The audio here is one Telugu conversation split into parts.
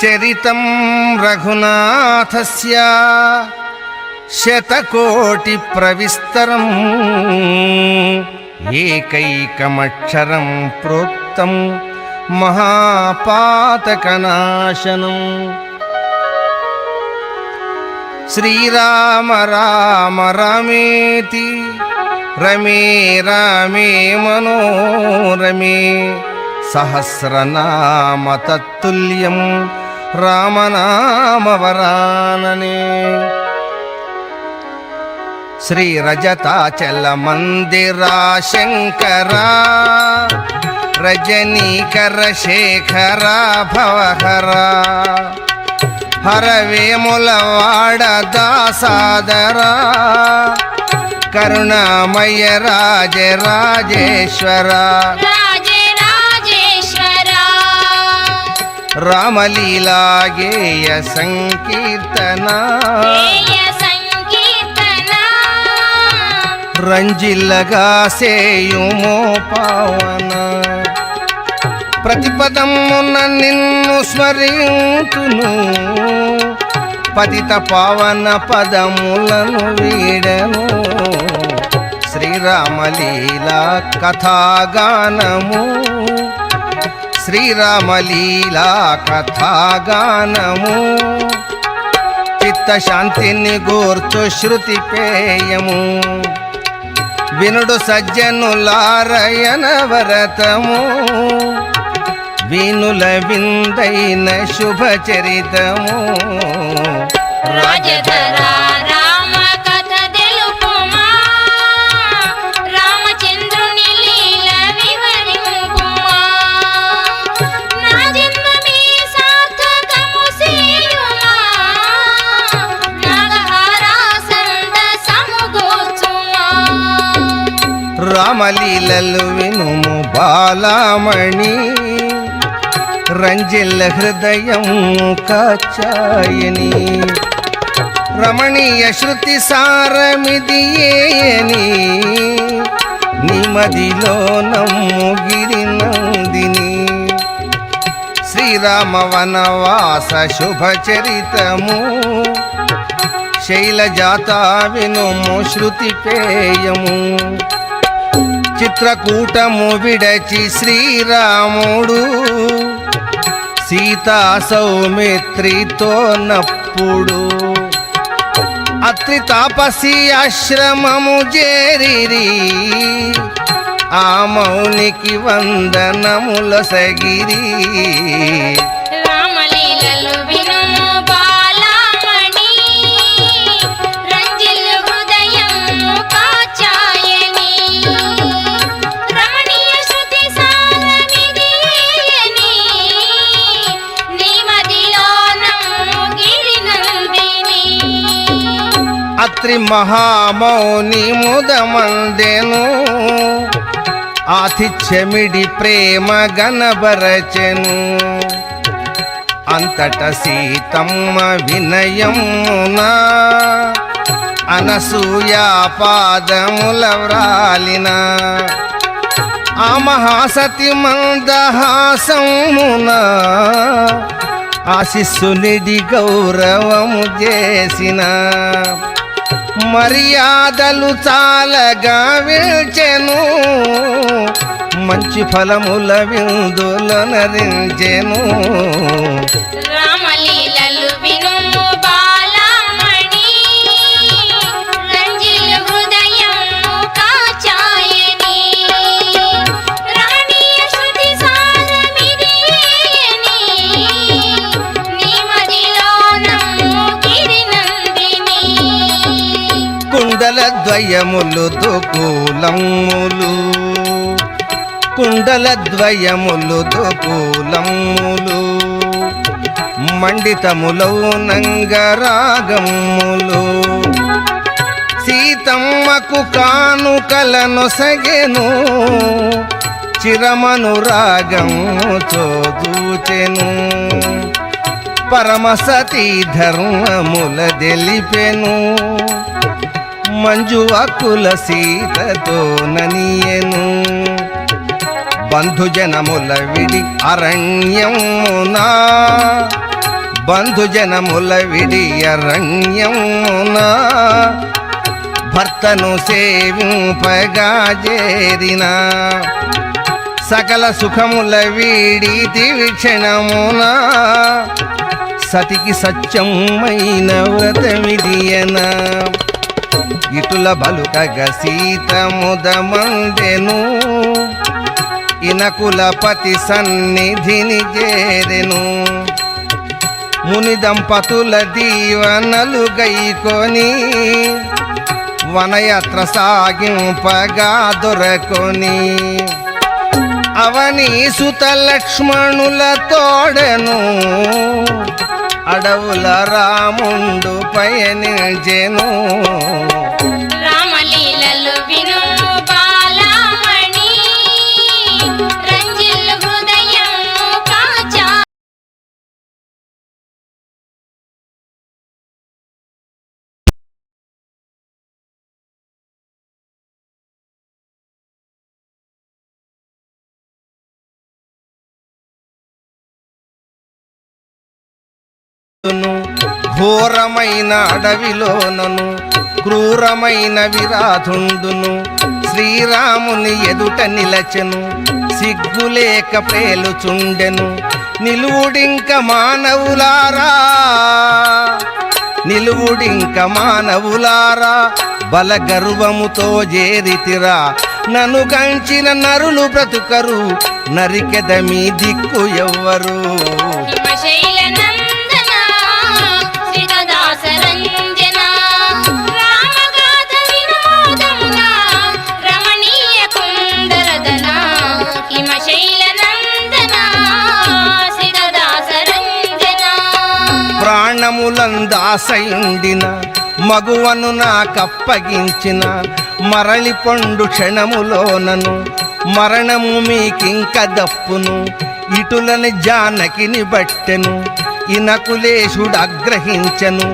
చరితం రఘునాథస్య శతకోటి ప్రవిస్తరం ఏకైకమక్షరం ప్రోక్తం మహాపాతకనాశనం. శ్రీరామ రామ రమేతి రమే రామే మనోరమే సహస్రనామ తత్తుల్యం రామనామవరాననే. శ్రీ రజతాచల మందిరా శంకరా రజనీకర శేఖరా భవహరా హరవేముల వాడ దాసాదరా కరుణామయ రాజ రాజేశ్వర. రాజే రాజేశ్వరా రామలీలా గేయ సంకీర్తన. రంజిల్లగా సేయుమో పావన. ప్రతిపదమున నిన్ను స్మరింతును. పతిత పావన పదములను వీడను. శ్రీరామలీలా కథాగానము. శ్రీరామలీలా కథాగానము. చిత్తశాంతిని గోర్చు శృతి పేయము. వినుడు సజ్జనులారయన వరతము. వీనుల విందైన శుభ చరితము. రాజధరా రామ కథ తెలుపుమా? రామచంద్రుని లీల వివరింపుమా? నా జన్మమే సార్థకము సేయుమా నాగహారా సంద సముగోచుమా? రామలీలలు వినుము బాలామణి. రంజిల్ల హృదయం కాచాయని. రమణీయ శృతి సారమిది ఏయని నిమదిలో నమ్ము నందిని. శ్రీరామ వనవాస శుభ చరితము. శైలజాత వినుము శృతి పేయము. చిత్రకూటము విడచి శ్రీరాముడు. సీతా సౌమిత్రితో నప్పుడు అత్రి తాపసి ఆశ్రమము చేరి ఆ మౌనికి వందనముల సగిరి. అత్రి మహామౌని ముదమందెను. ఆతిథ్యమిడి ప్రేమ గణబరచెను అంతట సీతమ్మ వినయమున అనసూయా పాదముల వ్రాలిన. ఆ మహాసతి మందహాసమున ఆశిస్సునిడి గౌరవము చేసిన. మర్యాదలు చాలగా విల్చెను. మంచి ఫలముల విందులనరించెను ద్వయములు దుకూలములు కుండల ద్వయములు దుకూలములు మండితములౌ నంగరాగములు సీతమ్మకు కానుకలను సగెను. చిరమను రాగము చోదూచెను. పరమసతీ ధర్మముల దెలిపెను మంజువాకుల సీతతో ననియను. బంధుజనముల విడి అరణ్యమునా. బంధుజనముల విడి అరణ్యమునా. భర్తను సేవింపగా చేరిన. సకల సుఖముల వీడి దివిక్షణమునా సతికి సత్యమైన వ్రతమిదియనా. ఇటుల బలుకగ సీత ముదమందెను ఇనకులపతి సన్నిధిని చేరెను. ముని దంపతుల దీవనలు గైకొని వనయాత్ర సాగింపగా దొరకొని. అవని సుత లక్ష్మణుల తోడను అడవుల రాముండు పయనించెను ఘోరమైన అడవిలోనను క్రూరమైన విరాధుండును శ్రీరాముని ఎదుట నిలచెను సిగ్గులేక పేలుచుండెను. నిలువుడింక మానవులారా నిలువుడింక మానవులారా బలగర్వముతో జేరితిరా. నను కంచిన నరులు బ్రతుకరు నరికెద మీ దిక్కు ఎవ్వరు. దాసయుండిన మగువను నాకప్పగించిన మరలి పండు క్షణములోనను మరణము మీకింక దప్పును ఇటులని జానకిని బట్టెను ఇనకులేశుడు అగ్రహించెను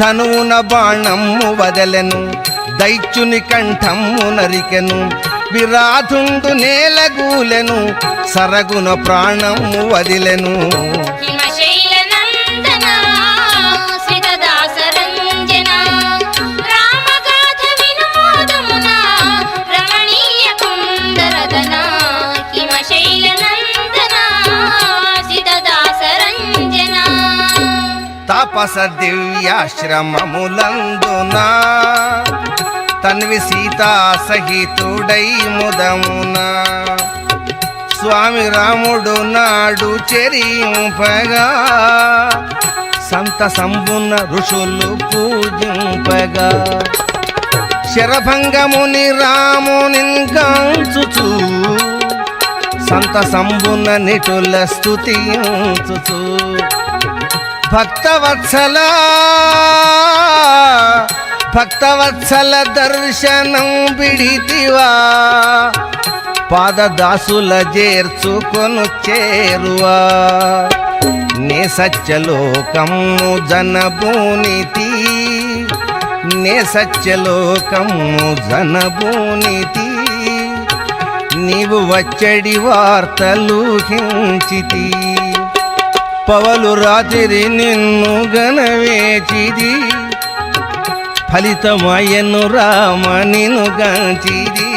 ధనువున బాణమ్ము వదలెను దైత్యుని కంఠమ్ము నరికెను విరాధుండు నేలగూలెను సరగున ప్రాణము వదిలెను. తాపస దివ్యాశ్రమములందునా తన్వి సీతా సహితుడై ముదమునా. స్వామి రాముడు నాడు చెరింపగా సంత సంబున్న ఋషులు పూజింపగా. శరభంగముని రాముని గాంచుచు సంత సంబున నిటుల స్తుతించుచు. భక్తవత్సల భక్తవత్సల దర్శనం బిడితివా పాదదాసుల చేర్చుకొను చేరువా. నే సత్యలోకము జనభూనితి నే సత్యలోకము జనభూనితి నీవు వచ్చడి వార్తలు హించితి. పవలు రాత్రి నిన్ను గనవేచిది ఫలితమయ్యను రామ నిన్ను గాంచిది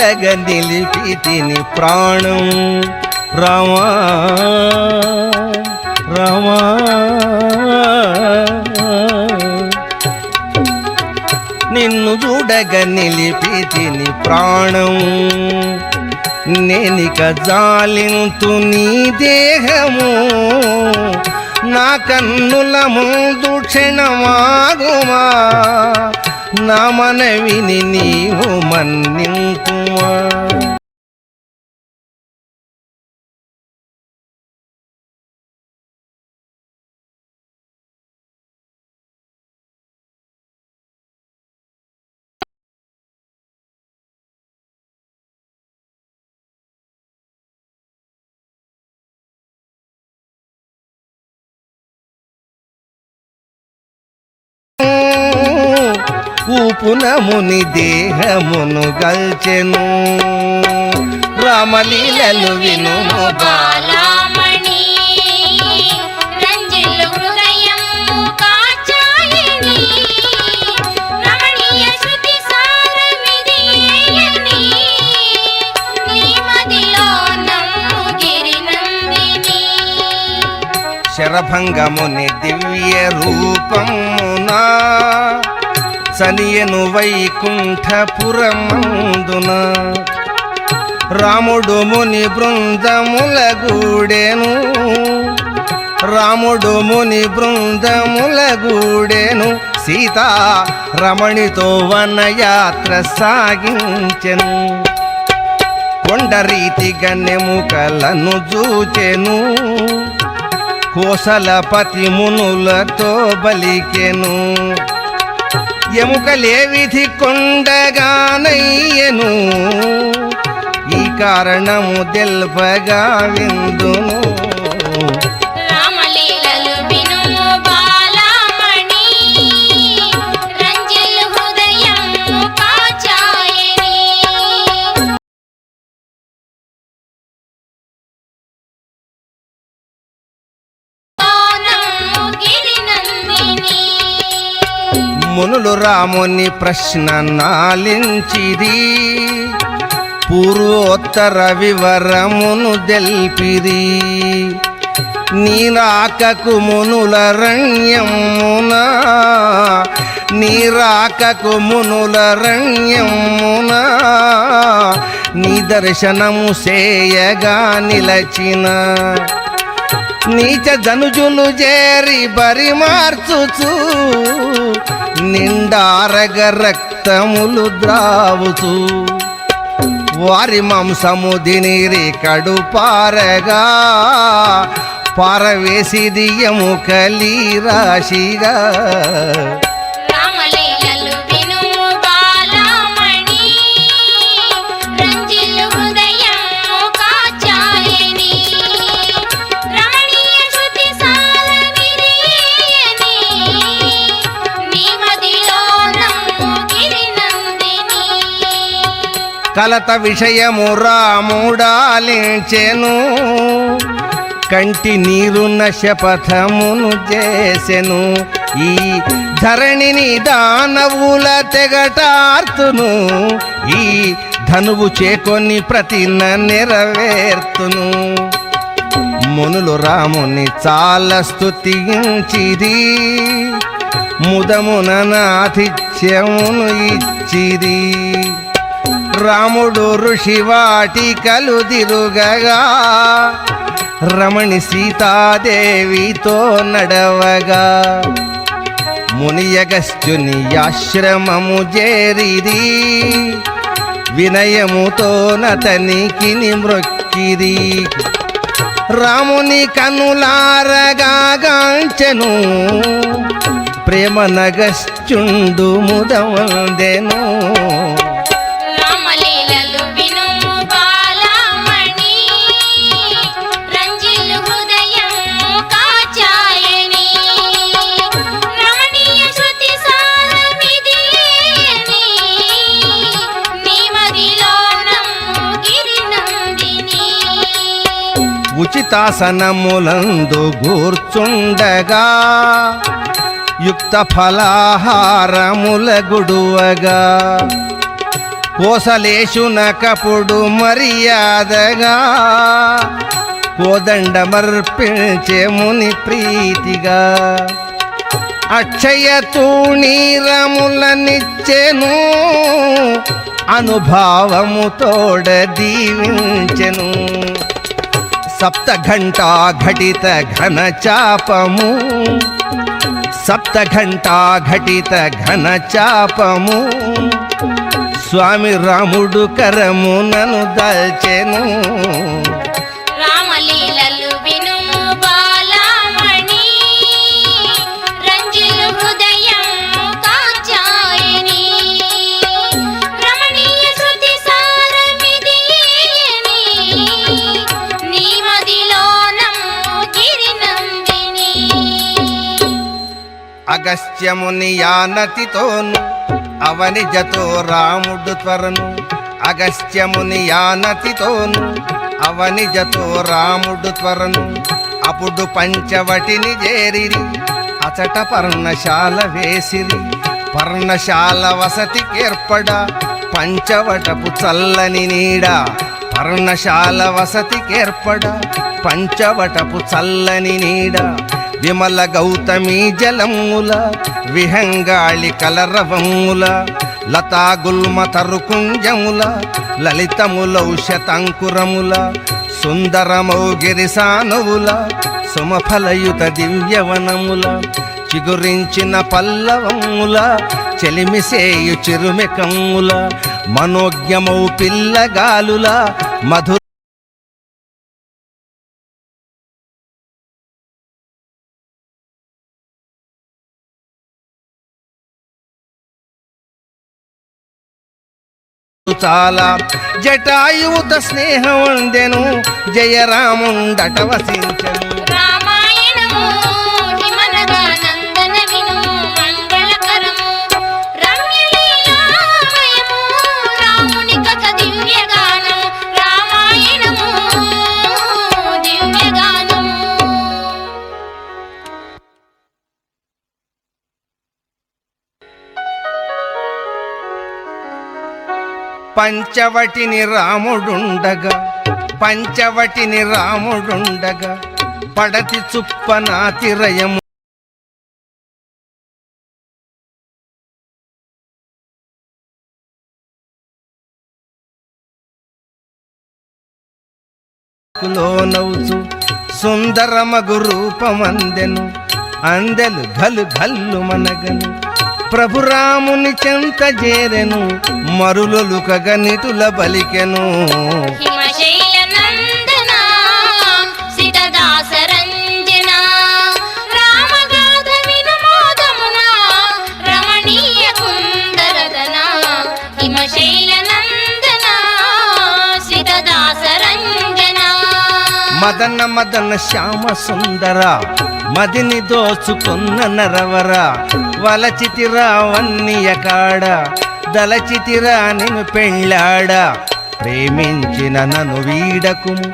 చూడగ నిలిపి తిని ప్రాణం. రమా రమా. నిన్ను చూడగ నిలిపి తిని ప్రాణం. నేనిక జాలింతు నీ దేహము. నా కన్నుల ముందు క్షణమాగుమా. నా మనవిని నీవు మన్నింకుమా ఊపున ముని దేహమును గల్చెను. రామలీలలు వినుము బాలామణి రంజిల్లు హృదయము కాచాయని. రమణీయ శృతి సారమిదియేయని నీ మదిలో నమ్ము గిరినందిని శరభంగముని దివ్య రూపమునా సనియను వైకుంఠపురమందున. రాముడు ముని బృందముల గూడెను రాముడు ముని బృందముల గూడెను సీతా రమణితో వనయాత్ర సాగించెను. కొండరీతి గన్నెముకలను జూచెను. కోసలపతి మునులతో బలికెను. ఎముకలే విధి కొండగానయ్యను. ఈ కారణము తెల్పగా విందును. రాముని ప్రశ్న నాలించిది. పూర్వోత్తర వివరమును తెల్పిరి నీరాకకు మునుల రణ్యమున నీరాకకు మునుల రణ్యమున నీ దర్శనము సేయగా నిలచిన నీచ ధనుజులు చేరి బరి మార్చుచు నిండారగ రక్తములు ద్రావుచు వారి మాంసము దినిరి కడుపారగా పారవేసి దియము కలి కలత విషయము రాముడాలించెను. కంటి నీరున్న శపథమును చేసెను. ఈ ధరణిని దానవుల తెగటార్తును. ఈ ధనువు చేకొని ప్రతిన నెరవేర్తును. మునులు రాముని చాలా స్థుతించిది ముదమున నాతిథ్యమును ఇచ్చిది. రాముడు ఋషివాటికలు దిరుగగా రమణి సీతాదేవితో నడవగా. మునియగస్త్యుని ఆశ్రమము చేరిది. వినయముతో నతనికి మృక్కిది రాముని కనులారగాంచెను. ప్రేమ నగశ్చుండు ముదవందెను. యుక్తాసనములందు గూర్చుండగా యుక్త ఫలాహారముల గుడువగా కోసలేశున మర్యాదగా కోదండమర్పించే ముని ప్రీతిగా. అక్షయ తూణీరములనిచ్చెను అనుభావము తోడ దీవించెను. సప్త ఘంటా ఘటిత ఘన చాపము సప్త ఘంటా ఘటిత ఘన చాపము స్వామి రాముడు కరమునను దల్చెను. రామలి అగస్త్యముని యానతితోను అవనిజతో రాముడు త్వరను. అగస్త్యముని యానతితోను అవనిజతో రాముడు త్వరను. అప్పుడు పంచవటిని చేరిరి అచట పర్ణశాల వేసిరి. పర్ణశాల వసతికేర్పడ పంచవటపు చల్లని నీడ. పర్ణశాల వసతికేర్పడ పంచవటపు చల్లని నీడ. విమల గౌతమి జలముల విహంగాళి కలరవముల లతాగుల్మ తరుకుంజముల లలితములౌషతంకురముల సుందరమౌగిరి సానవుల సుమఫలయుత దివ్యవనముల చిగురించిన పల్లవముల చెలిమిసేయు చిరుమికముల మనోజ్ఞమౌ పిల్లగాలుల మధు చాలా. జటాయువుత స్నేహం అందెను జయరాముండట వసించను. పంచవటిని రాముడుండగా పంచవటిని రాముడుండగా పడతి చుప్పనాతిరయము నవ్వుచు సుందరమగు రూపమందెను అందెలు ఘలు ఘల్లు మనగను. ప్రభురాముని చెంత చేరెను మరులొలుకగ నిటుల బలికెను. మదన మదన శ్యామ సుందర మదిని దోచుకున్న నరవరా వలచితిరా వన్నియ కాడ దలచితిరా నిన్ను పెళ్ళాడ. ప్రేమించిన నన్ను వీడకుము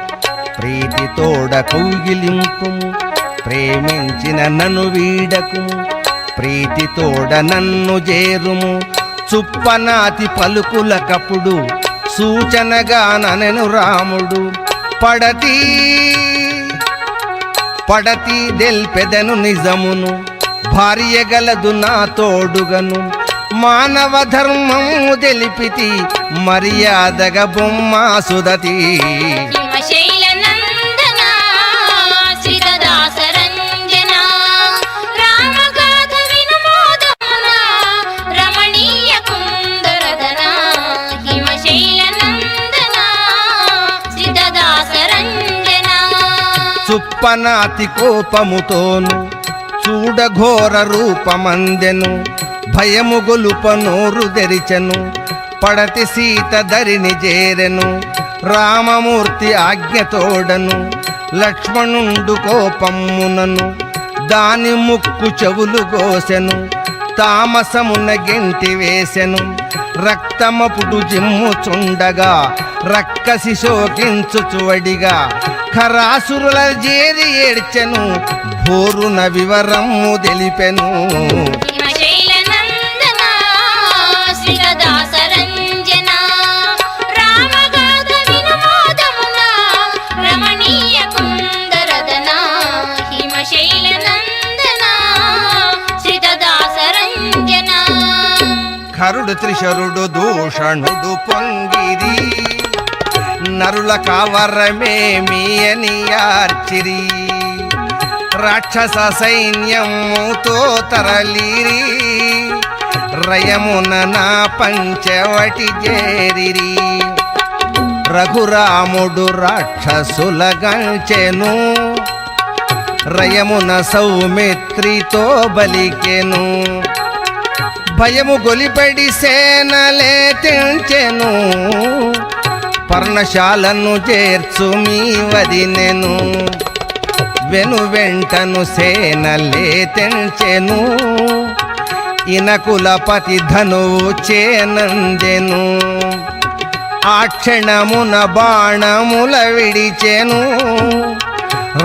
ప్రీతితోడ కౌగిలింపుము. ప్రేమించిన నన్ను వీడకుము ప్రీతితోడ నన్ను చేరుము. చుప్పనాతి పలుకుల కప్పుడు సూచనగా ననెను రాముడు పడతీ పడతి దెల్పెదను నిజమును భార్య గలదు నా తోడుగను. మానవ ధర్మము తెలిపితి మర్యాదగ బొమ్మ సుదతి కోపనాతి కోపముతోను చూడఘోర రూపమందెను భయము గొలుప నోరు తెరిచెను పడతి సీత ధరిని చేరెను రామమూర్తి ఆజ్ఞతోడను లక్ష్మణుండు కోపమ్మునను దాని ముక్కు చెవులు గోసెను తామసమున గెంటి వేసెను రక్తమపుడు జిమ్ముచుండగా రక్కసి శోకించుచువడిగా ఖరాసురుల జేరి ఏడ్చెను భోరున వివరము తెలిపెను. ఖరుడు త్రిశరుడు దూషణుడు పొంగిరి. నరుల కావరమేమి అని రాక్షస సైన్యముతో తరలిరి. రయమున నా పంచవటి చేరిరి. రఘురాముడు రాక్షసుల గంచెను. రయమున సౌమిత్రితో బలికెను. భయము గొలిపడి సేనలే తెంచెను. పర్ణశాలను చేర్చు మీ వదినెను వెను వెంటను సేనలే తెంచెను ఇనకులపతి ధనువు చేనందెను. ఆ క్షణమున బాణముల విడిచెను.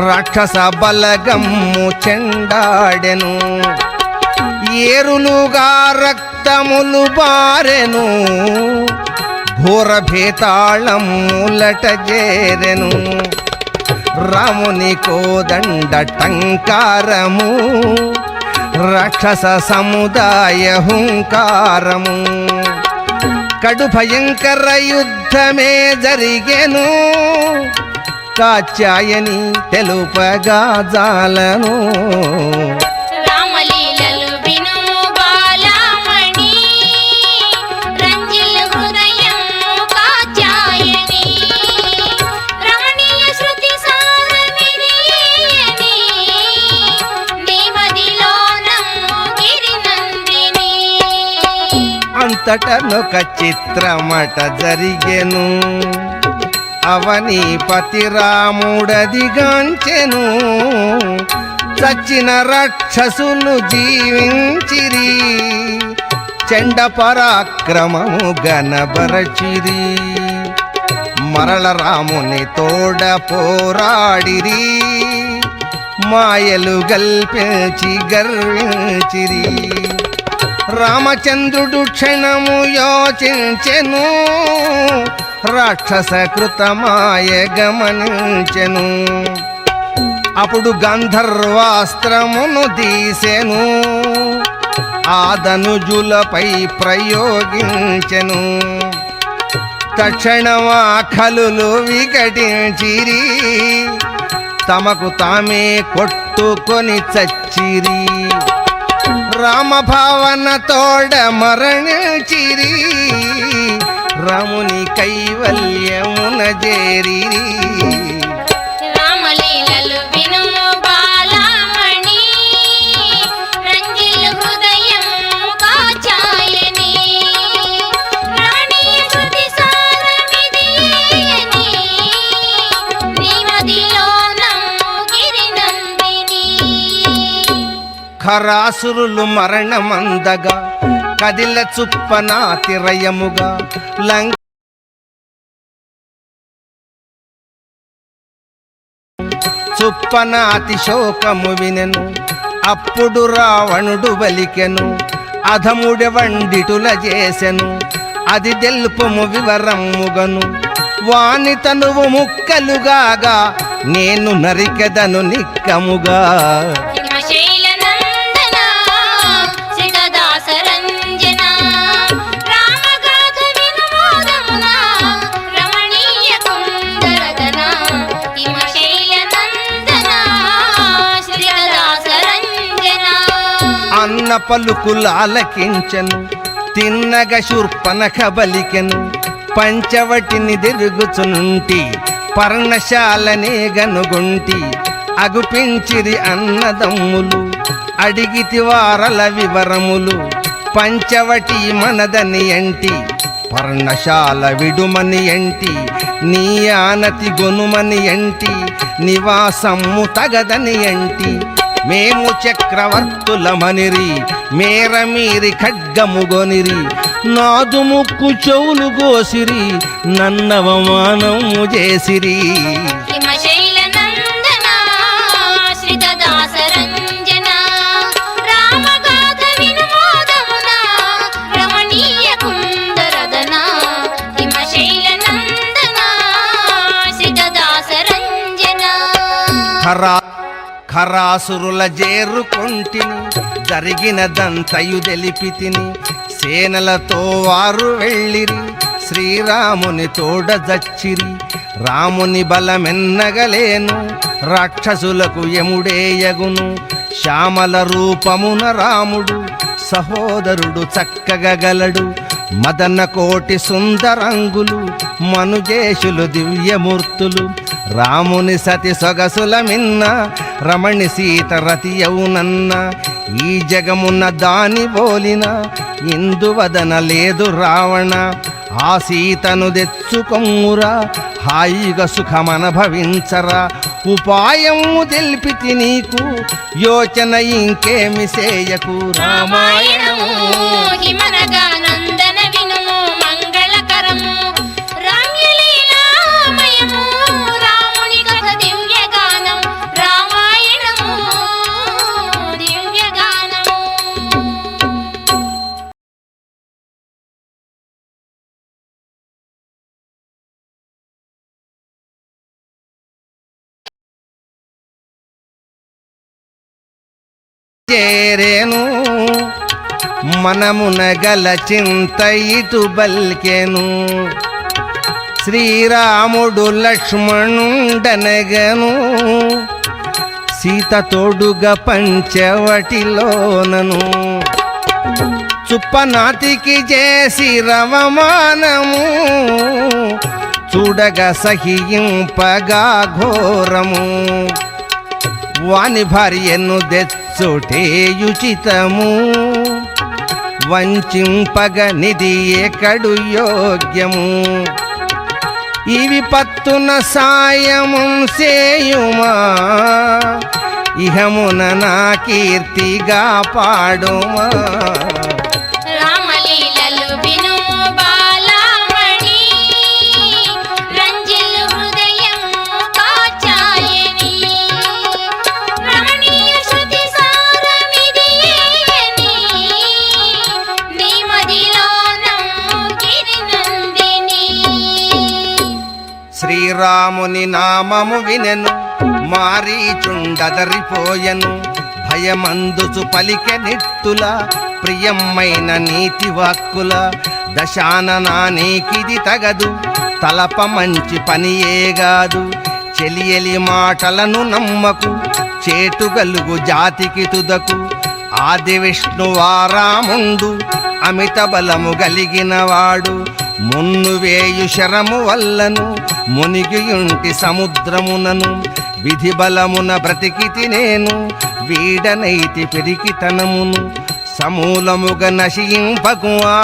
రాక్షస బలగమ్ము చెండాడెను. ఏరులుగా రక్తములు బారెను. ఘోర భేతాళములట చేరెను. రాముని కోదండ టంకారము రాక్షస సముదాయ హుంకారము. కడు భయంకర యుద్ధమే జరిగెను కాచాయని తెలుపగా జాలను. అంతటనొక చిత్రమట జరిగెను. అవని పతి రాముడదిగాంచెను చచ్చిన రాక్షసులు జీవించిరి. చెండ పరాక్రమము గనబరచిరి మరల రాముని తోడ పోరాడిరి. మాయలు గల్పించి గర్వించిరి. రామచంద్రుడు క్షణము యోచించెను రాక్షస కృతమాయ గమనించెను అప్పుడు గంధర్వాస్త్రమును తీసెను ఆదనుజులపై ప్రయోగించెను. తక్షణమా ఖలులు వికటించిరి తమకు తామే కొట్టుకొని చచ్చిరి. రామ భావన తోడ మరణించిరి రాముని కైవల్యమున చేరిరి ఖరాసురులు మరణమందగా కదిల చుప్పనా తిరయముగా లంక చుప్పన అతిశోకము వినెను. అప్పుడు రావణుడు బలికెను అధముడి వండిటుల చేసెను. అది తెలుపుము వివరముగను. వాని తనువు ముక్కలుగాగా నేను నరికెదను నిక్కముగా. అన్న పలుకులాలకించెను తిన్నగ శూర్పనఖ బలికెను పంచవటిని తిరుగుచునుంటి పర్ణశాలనే గనుగొంటి అగుపించిరి అన్నదమ్ములు అడిగితి వారల వివరములు పంచవటి మనదని ఎంటి పర్ణశాల విడుమని ఎంటి నీ ఆనతి గొనుమని ఎంటి నివాసము తగదని ఎంటి మేము చక్రవర్తులమనిరి మేర మీరి ఖడ్గముగొనిరి నాదు ముక్కు చెవులు గోసిరి నన్నవమానము చేసిరి. ఖరాసురుల జేరుకొంటిని జరిగినదంతయు తెలిపితిని. సేనలతో వారు వెళ్ళిరి శ్రీరాముని తోడ దచ్చిరి రాముని బలమెన్నగలేను రాక్షసులకు యముడేయగును. శ్యామల రూపమున రాముడు సహోదరుడు చక్కగా గలడు. మదన కోటి సుందరంగులు మనుజేషులు దివ్యమూర్తులు. రాముని సతి సొగసుల మిన్న రమణి సీత రతి యౌనన్న ఈ జగమున్న దాని బోలిన ఇందువదన లేదు రావణ. ఆ సీతను తెచ్చుకొమ్మురా హాయిగా సుఖమనభవించరా ఉపాయము తెలిపితి నీకు యోచన ఇంకేమి సేయకు. రామాయణము చేరేను. మనమున గల చింత ఇటు బల్కెను. శ్రీరాముడు లక్ష్మణుండనగను. సీత తోడుగా పంచవటిలోనను. చుప్పనాతికి చేసి రవమానము. చూడగా సహింపగా ఘోరము. వాని భార్యను దెత్త వంచింపగ నిధి ఎకడు యోగ్యము. ఇవి పత్తున సాయము సేయుమా ఇహమున నా కీర్తిగా పాడుమా? నామము వినెను మారీచుండదరిపోయెను భయమందుచు పలికె నిట్టుల ప్రియమైన నీతి వాక్కుల దశాననా నీకిది తగదు తలప మంచి పనియేగాదు చెలియలి మాటలను నమ్మకు చేటుగలుగు జాతికి తుదకు ఆది విష్ణువారాముండు అమిత బలము గలిగినవాడు మున్ను వేయు శరము వల్లను మునిగియుంటి సముద్రమునను విధి బలమున బ్రతికితి నేను వీడనైతి పెరికితనమును సమూలముగ నశింపకువా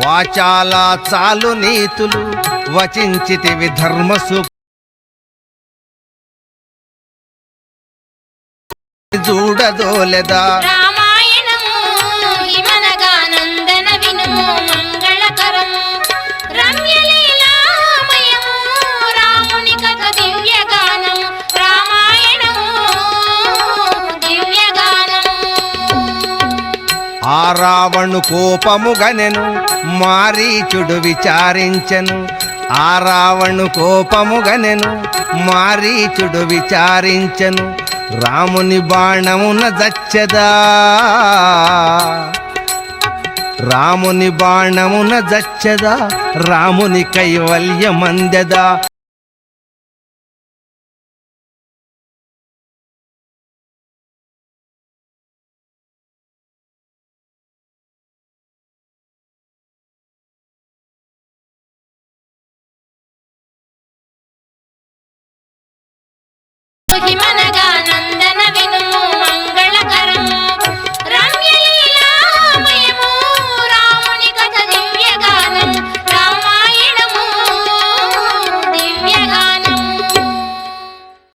వాచాల చాలు నీతులు వచించితివి ధర్మసు చూడదోలెదా? ఆ రావణు కోపము గనెను మారీచుడు విచారించెను. ఆ రావణు కోపము గనెను మారీచుడు విచారించెను. రాముని బాణమున జచ్చదా. రాముని బాణమున జచ్చదా రాముని కైవల్యమందెదా.